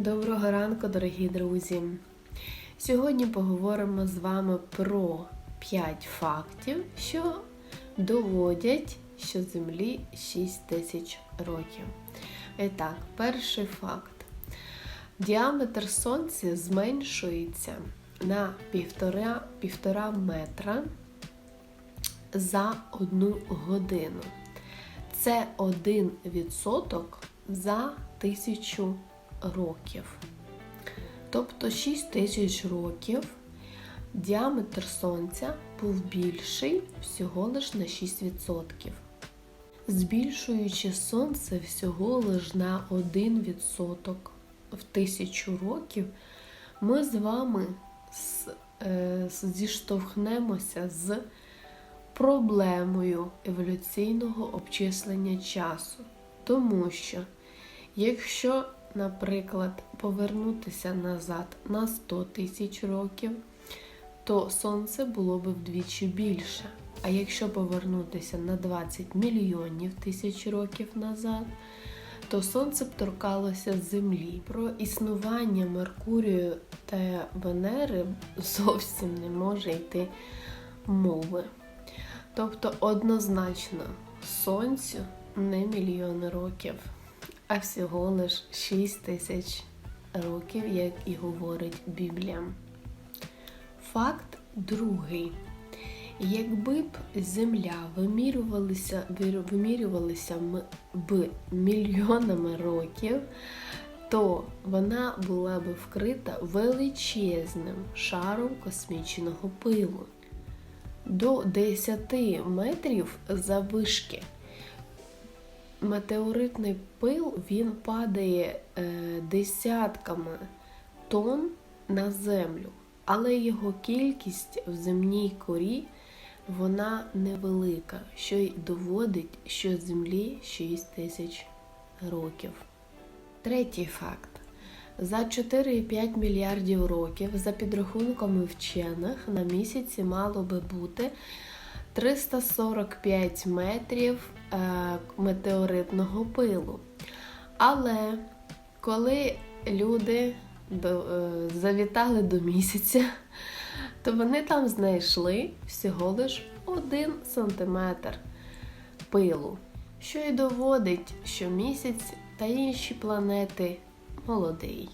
Доброго ранку, дорогі друзі! Сьогодні поговоримо з вами про 5 фактів, що доводять, що Землі 6 тисяч років. І так, перший факт. Діаметр Сонця зменшується на 1,5 півтора метра за одну годину. Це 1% за тисячу років. Тобто 6 тисяч років діаметр Сонця був більший всього лиш на 6%. Збільшуючи Сонце всього лиш на 1% в тисячу років, ми з вами е, зіштовхнемося з проблемою еволюційного обчислення часу. Тому що, якщо, наприклад, повернутися назад на 100 тисяч років, то Сонце було б вдвічі більше. А якщо повернутися на 20 мільйонів тисяч років назад, то Сонце б торкалося Землі. Про існування Меркурію та Венери зовсім не може йти мови. Тобто однозначно Сонцю не мільйони років, а всього лиш 6 тисяч років, як і говорить Біблія. Факт другий. Якби б Земля вимірювалася, вимірювалася б мільйонами років, то вона була б вкрита величезним шаром космічного пилу до 10 метрів заввишки. Метеоритний пил він падає е, десятками тонн на землю, але його кількість в земній корі вона невелика, що й доводить, що Землі 6 тисяч років. Третій факт. За 4,5 мільярдів років, за підрахунками вчених, на місяці мало би бути 345 метрів е, метеоритного пилу. Але коли люди до, е, завітали до місяця, то вони там знайшли всього лиш 1 сантиметр пилу, що й доводить, що місяць та інші планети молодий.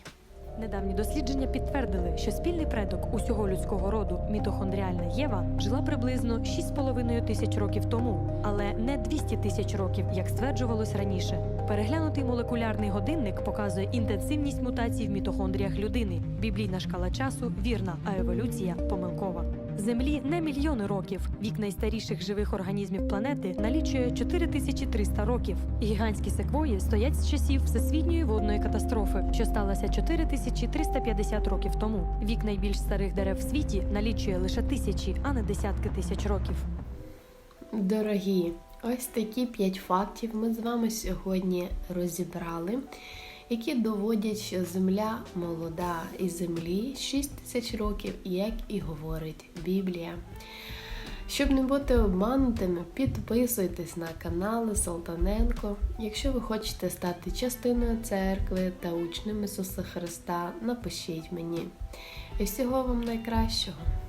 Недавні дослідження підтвердили, що спільний предок усього людського роду мітохондріальна Єва жила приблизно 6,5 тисяч років тому, але не 200 тисяч років, як стверджувалось раніше. Переглянутий молекулярний годинник показує інтенсивність мутацій в мітохондріях людини. Біблійна шкала часу вірна, а еволюція помилкова. Землі не мільйони років. Вік найстаріших живих організмів планети налічує 4300 років. Гігантські секвої стоять з часів всесвітньої водної катастрофи, що сталася 4350 років тому. Вік найбільш старих дерев в світі налічує лише тисячі, а не десятки тисяч років. Дорогі, ось такі 5 фактів ми з вами сьогодні розібрали, які доводять, що Земля молода і Землі 6 тисяч років, як і говорить Біблія. Щоб не бути обманутими, підписуйтесь на канали Салтаненко. Якщо ви хочете стати частиною церкви та учнем Ісуса Христа, напишіть мені. І всього вам найкращого!